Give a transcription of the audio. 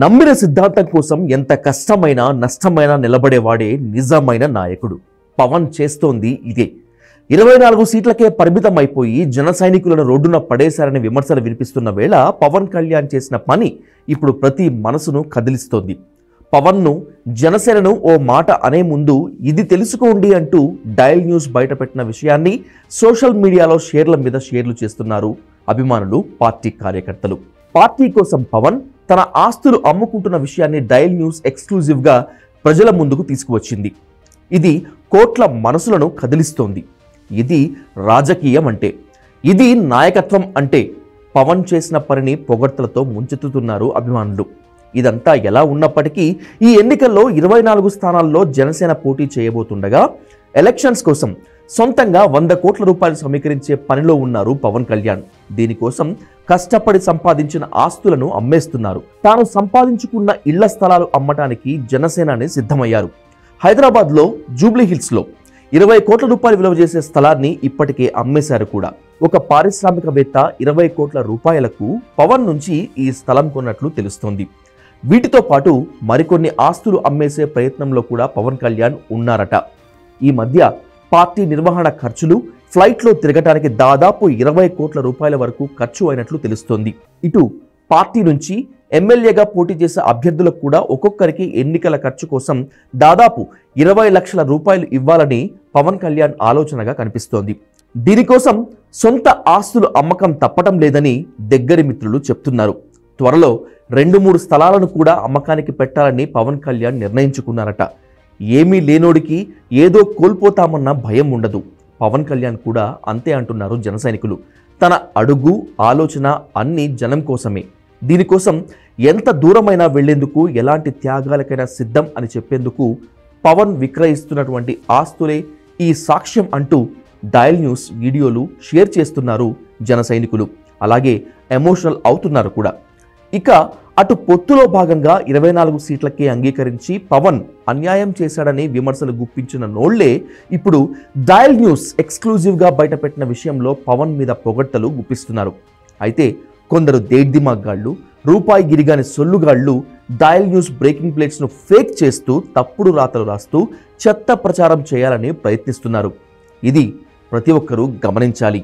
నమ్మిన సిద్ధాంతం కోసం ఎంత కష్టమైనా నష్టమైనా నిలబడేవాడే నిజమైన నాయకుడు. పవన్ చేస్తోంది ఇదే. ఇరవై నాలుగు సీట్లకే పరిమితం అయిపోయి జన సైనికులను రోడ్డున పడేశారని విమర్శలు వినిపిస్తున్న వేళ పవన్ కళ్యాణ్ చేసిన పని ఇప్పుడు ప్రతి మనసును కదిలిస్తోంది. పవన్ను జనసేనను ఓ మాట అనే ముందు ఇది తెలుసుకోండి అంటూ డయల్ న్యూస్ బయటపెట్టిన విషయాన్ని సోషల్ మీడియాలో షేర్ల మీద షేర్లు చేస్తున్నారు అభిమానులు పార్టీ కార్యకర్తలు. పార్టీ కోసం పవన్ తన ఆస్తులు అమ్ముకుంటున్న విషయాన్ని డయల్ న్యూస్ ఎక్స్క్లూజివ్గా ప్రజల ముందుకు తీసుకువచ్చింది. ఇది కోట్ల మనసులను కదిలిస్తోంది. ఇది రాజకీయం అంటే ఇది నాయకత్వం అంటే పవన్ చేసిన పనిని పొగడ్తలతో ముంచెత్తుతున్నారు అభిమానులు. ఇదంతా ఎలా ఉన్నప్పటికీ ఈ ఎన్నికల్లో ఇరవై నాలుగు స్థానాల్లో జనసేన పోటీ చేయబోతుండగా ఎలక్షన్స్ కోసం సొంతంగా వంద కోట్ల రూపాయలు సమీకరించే పనిలో ఉన్నారు పవన్ కళ్యాణ్. దీనికోసం కష్టపడి సంపాదించిన ఆస్తులను అమ్మేస్తున్నారు. తాను సంపాదించుకున్న ఇళ్ళ స్థలాలు అమ్మటానికి జనసేనాని సిద్ధమయ్యారు. హైదరాబాద్లో జూబ్లీ హిల్స్లో ఇరవై కోట్ల రూపాయలు విలువ చేసే స్థలాన్ని ఇప్పటికే అమ్మేశారు కూడా. ఒక పారిశ్రామికవేత్త ఇరవై కోట్ల రూపాయలకు పవన్ నుంచి ఈ స్థలం కొన్నట్లు తెలుస్తోంది. వీటితో పాటు మరికొన్ని ఆస్తులు అమ్మేసే ప్రయత్నంలో కూడా పవన్ కళ్యాణ్ ఉన్నారట. ఈ మధ్య పార్టీ నిర్వహణ ఖర్చులు ఫ్లైట్లో తిరగటానికి దాదాపు ఇరవై కోట్ల రూపాయల వరకు ఖర్చు అయినట్లు తెలుస్తోంది. ఇటు పార్టీ నుంచి ఎమ్మెల్యేగా పోటీ చేసే అభ్యర్థులకు కూడా ఒక్కొక్కరికి ఎన్నికల ఖర్చు కోసం దాదాపు ఇరవై లక్షల రూపాయలు ఇవ్వాలని పవన్ కళ్యాణ్ ఆలోచనగా కనిపిస్తోంది. దీనికోసం సొంత ఆస్తులు అమ్మకం తప్పటం లేదని దగ్గరి మిత్రులు చెప్తున్నారు. త్వరలో రెండు మూడు స్థలాలను కూడా అమ్మకానికి పెట్టాలని పవన్ కళ్యాణ్ నిర్ణయించుకున్నారట. ఏమీ లేనోడికి ఏదో కోల్పోతామన్న భయం ఉండదు. పవన్ కళ్యాణ్ కూడా అంతే అంటున్నారు జన సైనికులు. తన అడుగు ఆలోచన అన్నీ జనం కోసమే. దీనికోసం ఎంత దూరమైనా వెళ్ళేందుకు ఎలాంటి త్యాగాలకైనా సిద్ధం అని చెప్పేందుకు పవన్ విక్రయిస్తున్నటువంటి ఆస్తులే ఈ సాక్ష్యం అంటూ డయల్ న్యూస్ వీడియోలు షేర్ చేస్తున్నారు జన సైనికులు. అలాగే ఎమోషనల్ అవుతున్నారు కూడా. ఇక అటు పొత్తులో భాగంగా ఇరవై నాలుగు సీట్లకే అంగీకరించి పవన్ అన్యాయం చేశాడని విమర్శలు గుప్పించిన నోళ్ళే ఇప్పుడు డయల్ న్యూస్ ఎక్స్క్లూజివ్గా బయటపెట్టిన విషయంలో పవన్ మీద పొగట్టలు గుప్పిస్తున్నారు. అయితే కొందరు దేడ్దిమాగ్గాళ్ళు రూపాయి గిరిగాని సొల్లుగాళ్ళు డయల్ న్యూస్ బ్రేకింగ్ ప్లేట్స్ను ఫేక్ చేస్తూ తప్పుడు రాతలు రాస్తూ చెత్త ప్రచారం చేయాలని ప్రయత్నిస్తున్నారు. ఇది ప్రతి ఒక్కరూ గమనించాలి.